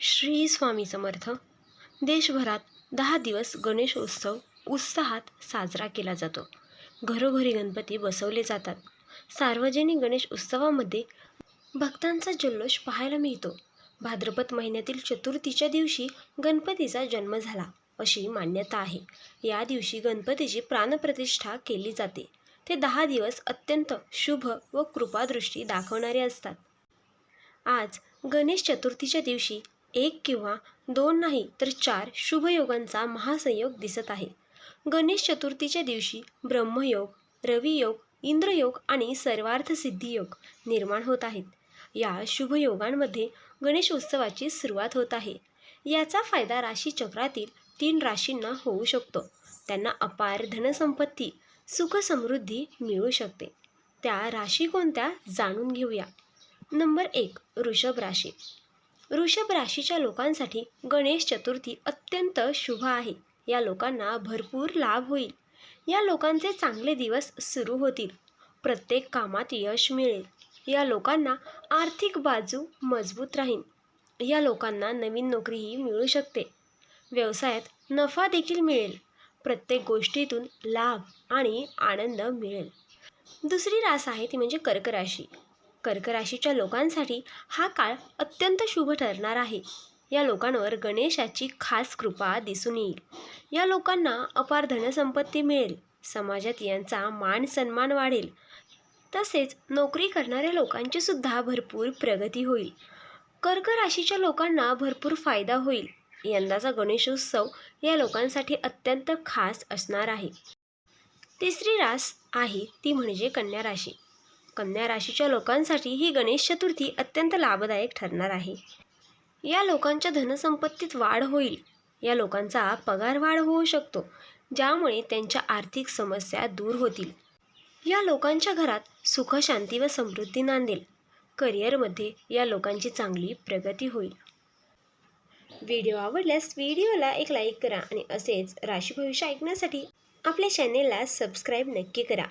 श्री स्वामी समर्थ. देशभरात दहा दिवस गणेश उत्सव उत्साहात साजरा केला जातो. घरोघरी गणपती बसवले जातात. सार्वजनिक गणेश उत्सवामध्ये भक्तांचा जल्लोष पाहायला मिळतो. भाद्रपद महिन्यातील चतुर्थीच्या दिवशी गणपतीचा जन्म झाला अशी मान्यता आहे. या दिवशी गणपतीची प्राणप्रतिष्ठा केली जाते. ते दहा दिवस अत्यंत शुभ व कृपादृष्टी दाखवणारे असतात. आज गणेश चतुर्थीच्या दिवशी एक किंवा दोन नाही तर चार शुभयोगांचा महासंयोग दिसत आहे. गणेश चतुर्थीच्या दिवशी ब्रह्मयोग रवियोग इंद्रयोग आणि सर्वार्थ सिद्धियोग निर्माण होत आहेत. या शुभयोगांमध्ये गणेश उत्सवाची सुरुवात होत आहे. याचा फायदा राशीचक्रातील तीन राशींना होऊ शकतो. त्यांना अपार धनसंपत्ती सुखसमृद्धी मिळू शकते. त्या राशी कोणत्या जाणून घेऊया. नंबर एक वृषभ राशी. वृषभ राशीच्या लोकांसाठी गणेश चतुर्थी अत्यंत शुभ आहे. या लोकांना भरपूर लाभ होईल. या लोकांचे चांगले दिवस सुरू होतील. प्रत्येक कामात यश मिळेल. या लोकांना आर्थिक बाजू मजबूत राहील. या लोकांना नवीन नोकरीही मिळू शकते. व्यवसायात नफा देखील मिळेल. प्रत्येक गोष्टीतून लाभ आणि आनंद मिळेल. दुसरी रास आहे ती म्हणजे कर्क राशी. कर्क राशीच्या लोकांसाठी हा काळ अत्यंत शुभ ठरणार आहे. या लोकांवर गणेशाची खास कृपा दिसून येईल. या लोकांना अपार धनसंपत्ती मिळेल. समाजात यांचा मान सन्मान वाढेल. तसेच नोकरी करणाऱ्या लोकांची सुद्धा भरपूर प्रगती होईल. कर्क राशीच्या लोकांना भरपूर फायदा होईल. यंदाचा गणेशोत्सव या लोकांसाठी अत्यंत खास असणार आहे. तिसरी रास आहे ती म्हणजे कन्या राशी. कन्या राशीच्या लोकांसाठी ही गणेश चतुर्थी अत्यंत लाभदायक ठरणार आहे. या लोकांच्या धनसंपत्तीत वाढ होईल. या लोकांचा पगार वाढ होऊ शकतो ज्यामुळे त्यांच्या आर्थिक समस्या दूर होतील. या लोकांच्या घरात सुख शांती व समृद्धी नांदेल. करिअरमध्ये या लोकांची चांगली प्रगती होईल. व्हिडिओ आवडल्यास व्हिडिओला एक लाईक करा आणि असेच राशी भविष्य ऐकण्यासाठी आपल्या चॅनेलला सबस्क्राईब नक्की करा.